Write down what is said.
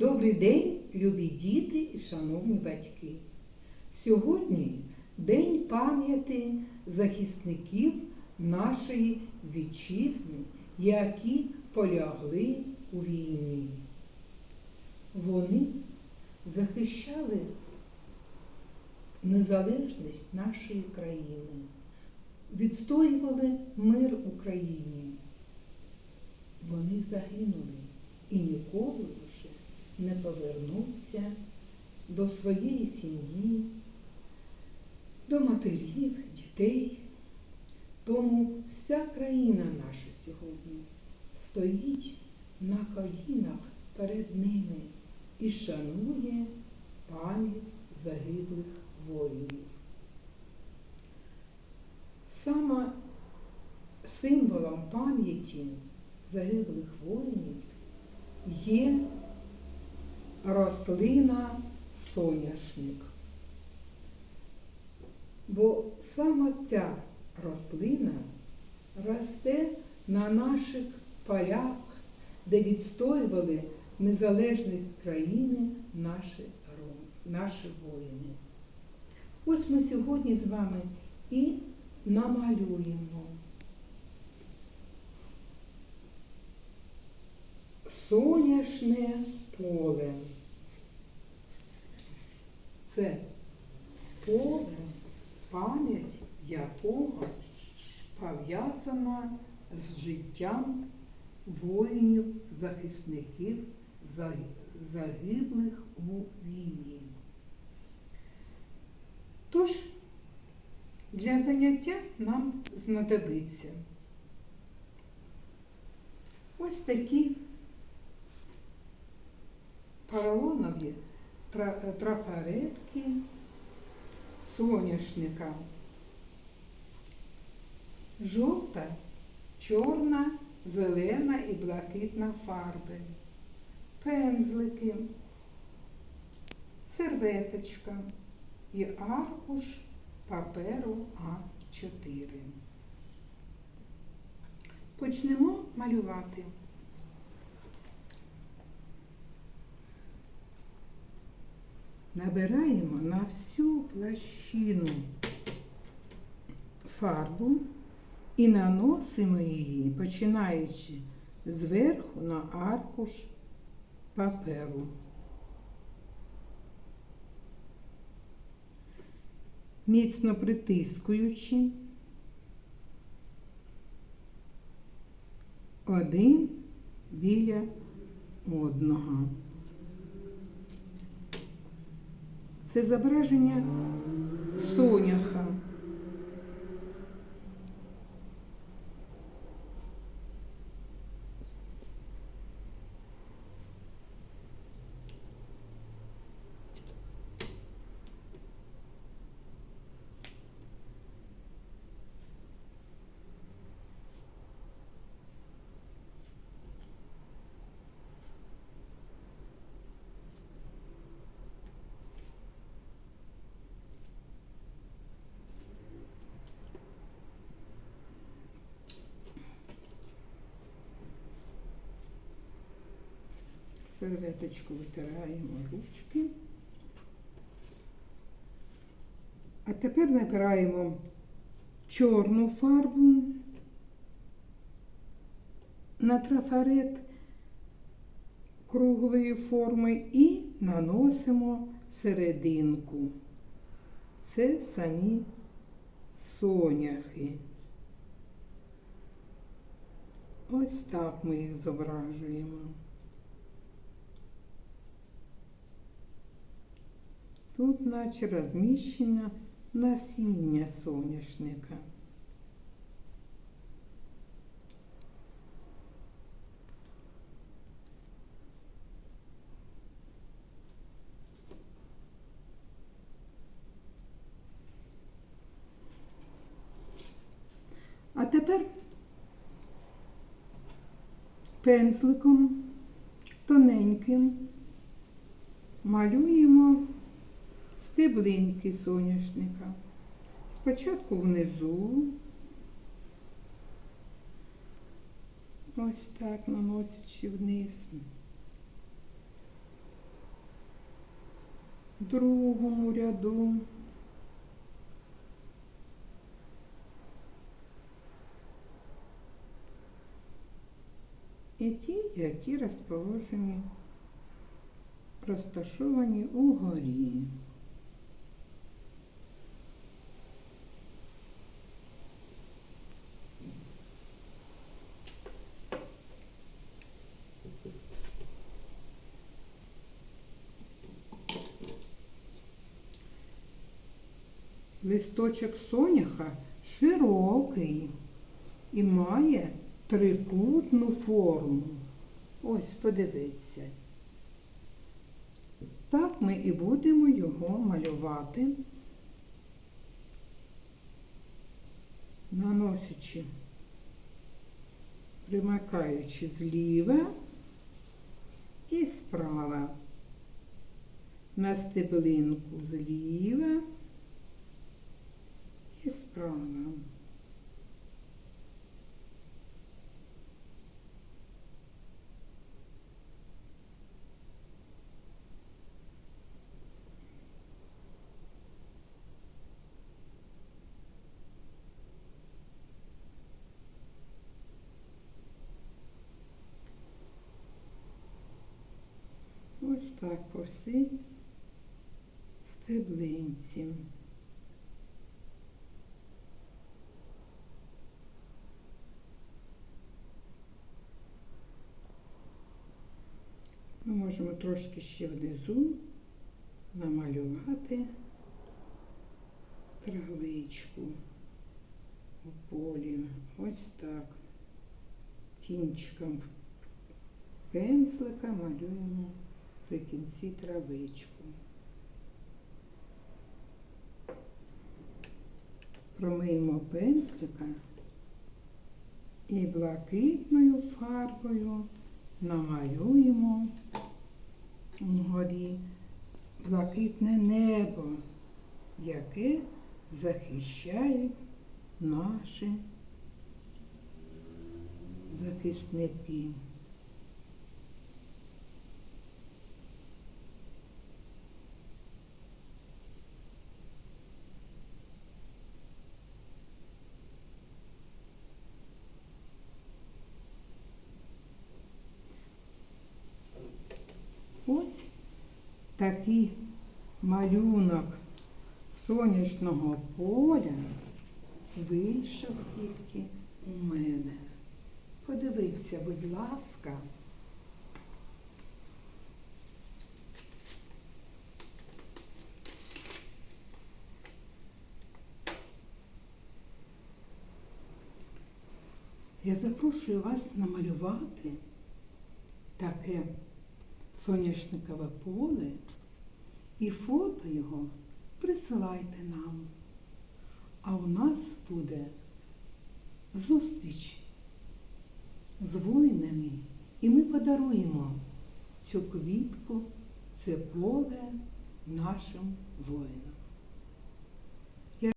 Добрий день, любі діти і шановні батьки. Сьогодні День пам'яті захисників нашої вітчизни, які полягли у війні. Вони захищали незалежність нашої країни, відстоювали мир Україні. Вони загинули і ніколи не повернуться до своєї сім'ї, до матерів, дітей. Тому вся країна наша сьогодні стоїть на колінах перед ними і шанує пам'ять загиблих воїнів. Саме символом пам'яті загиблих воїнів є рослина соняшник. Бо саме ця рослина росте на наших полях, де відстоювали незалежність країни наші, наші воїни. Ось ми сьогодні з вами і намалюємо соняшне поле. Це поле, пам'ять якого пов'язана з життям воїнів-захисників загиблих у війні. Тож, для заняття нам знадобиться ось такі поролонові трафаретки соняшника. Жовта, чорна, зелена і блакитна фарби, пензлики, серветочка і аркуш паперу А4. Почнемо малювати. Набираємо на всю площину фарбу і наносимо її, починаючи зверху на аркуш паперу. Міцно притискуючи один біля одного. Це зображення соняха. Серветочку витираємо ручки. А тепер набираємо чорну фарбу на трафарет круглої форми і наносимо серединку. Це самі соняхи. Ось так ми їх зображуємо. Тут наче розміщено насіння соняшника. А тепер пензликом тоненьким малюємо стеблинки соняшника. Спочатку внизу. Ось так наносячи вниз. другому ряду. І ті, які розположені, розташовані угорі. Листочок соняха широкий і має трикутну форму. Ось, подивіться. Так ми і будемо його малювати, наносячи, примикаючи зліва і справа. На стеблинку зліва справа. Ось так по всій стеблинці. Ми можемо трошки ще внизу намалювати травичку у полі. Ось так. Кінчиком пензлика малюємо при кінці травичку. Промиємо пензлика і блакитною фарбою намалюємо вгорі блакитне небо, яке захищають наші захисники. Ось такий малюнок сонячного поля вийшов тільки у мене. Подивіться, будь ласка. Я запрошую вас намалювати таке соняшникове поле і фото його присилайте нам. А у нас буде зустріч з воїнами, і ми подаруємо цю квітку, це поле нашим воїнам.